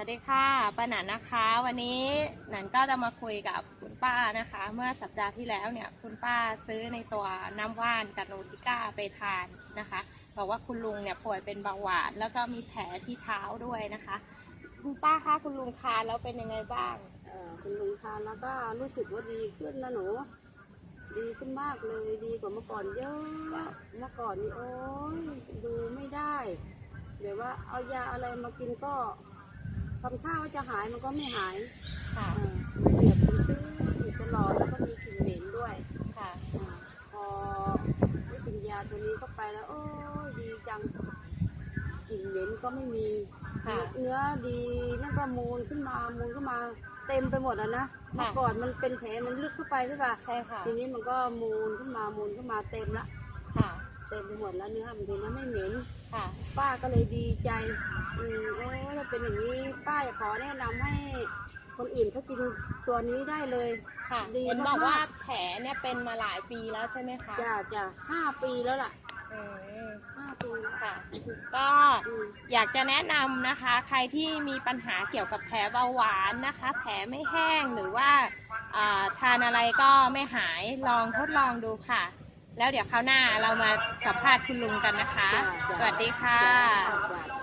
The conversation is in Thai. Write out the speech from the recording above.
วัสดีค่ะป้าหนันนะคะ วันนี้หนันก็จะมาคุยกับคุณป้านะคะ เมื่อสัปดาห์ที่แล้วเนี่ยคุณป้าซื้อในตัวน้ำว่านกับโนติก้าไปทานนะคะบอกว่าคุณลุงเนี่ยป่วยเป็นเบาหวาน แล้วก็มีแผลที่เท้าด้วยนะคะ คุณป้าคะคุณลุงทานแล้วเป็นยังไงบ้างเอ่อคุณลุงทานแล้วก็รู้สึกว่าดีขึ้นนะหนู ดีขึ้นมากเลยดีกว่าเมื่อก่อนเยอะเมื่อก่อนนี่โอ้ยดูไม่ได้เดี๋ยวว่าเอายาอะไรมากินก็ ทำท่าว่าจะหายมันก็ไม่หายค่ะเออมันเสียบเป็นชื้นอยู่ตลอดแล้วก็มีกลิ่นเหม็นด้วยค่ะอ่าพอได้กินยาตัวนี้เข้าไปแล้ว โอ้ยดีจังกลิ่นเหม็นก็ไม่มีค่ะ เนื้อดีนั่นก็มูลขึ้นมามูลขึ้นมาเต็มไปหมดแล้วนะค่ะ เมื่อก่อนมันเป็นแผลมันลึกเข้าไปใช่ป่ะใช่ค่ะ ทีนี้มันก็มูลขึ้นมามูลขึ้นมาเต็มละค่ะ เต็มไปหมดแล้วเนื้อมันทีนี้ไม่เหม็นค่ะ ป้าก็เลยดีใจอืมโอ้ถ้าเป็นอย่างนี้ป้าอยากขอแนะนำให้คนอื่นเขากินตัวนี้ได้เลย ค่ะดีเห็นบอกมากๆ ว่าแผลเนี่ยเป็นมาหลายปีแล้วใช่ไหมคะจ้าจ้าห้าปีแล้วล่ะอืมห้าปีแล้วค่ะ ก็อืม อยากจะแนะนำนะคะ ใครที่มีปัญหาเกี่ยวกับแผลเบาหวานนะคะ แผลไม่แห้งหรือว่าอ่าทานอะไรก็ไม่หายลองทดลองดูค่ะ แล้วเดี๋ยวคราวหน้าเรามาสัมภาษณ์คุณลุงกันนะคะจ้าจ้าสวัสดีค่ะจ้าจ้า